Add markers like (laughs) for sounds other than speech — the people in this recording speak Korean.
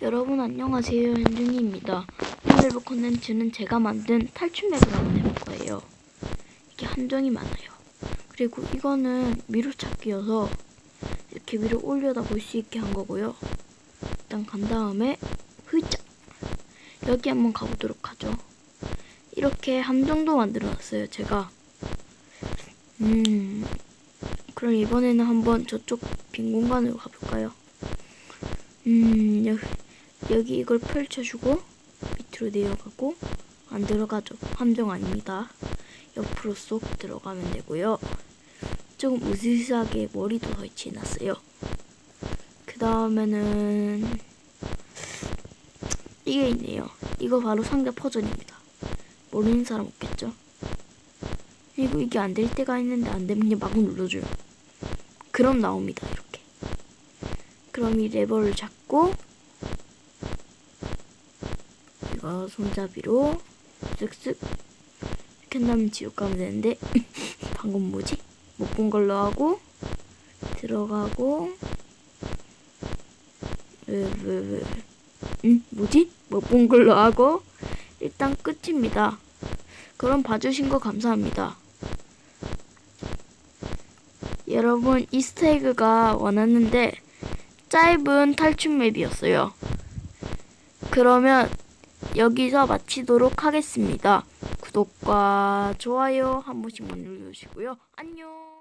여러분 안녕하세요 현중이입니다. 오늘 콘텐츠는 제가 만든 탈출 맵을 한번 해볼 거예요. 이게 함정이 많아요. 그리고 이거는 미로 찾기여서 이렇게 위로 올려다 볼 수 있게 한 거고요. 일단 간 다음에 흐자 여기 한번 가보도록 하죠. 이렇게 함정도 만들어놨어요 제가. 음 그럼 이번에는 한번 저쪽 빈 공간으로 가볼까요? 음, 여기, 여기 이걸 펼쳐주고 밑으로 내려가고 안 들어가죠. 함정 아닙니다. 옆으로 쏙 들어가면 되고요. 조금 으스스하게 머리도 설치해놨어요. 그 다음에는 이게 있네요. 이거 바로 상자 퍼즐입니다. 모르는 사람 없겠죠? 그리고 이게 안 될 때가 있는데 안 되면 그냥 마구 눌러줘요. 그럼 나옵니다. 이렇게. 그럼 이 레버를 잡고 이거 손잡이로 쓱쓱 이렇게 한다면 지옥 가면 되는데 (laughs) 방금 뭐지? 못 본 걸로 하고 들어가고 왜왜왜 응? 뭐지? 못 본 걸로 하고 일단 끝입니다. 그럼 봐주신 거 감사합니다. 여러분 이스터에그가 원하는데 짧은 탈출 맵이었어요. 그러면 여기서 마치도록 하겠습니다. 구독과 좋아요 한 번씩만 눌러주시고요. 안녕.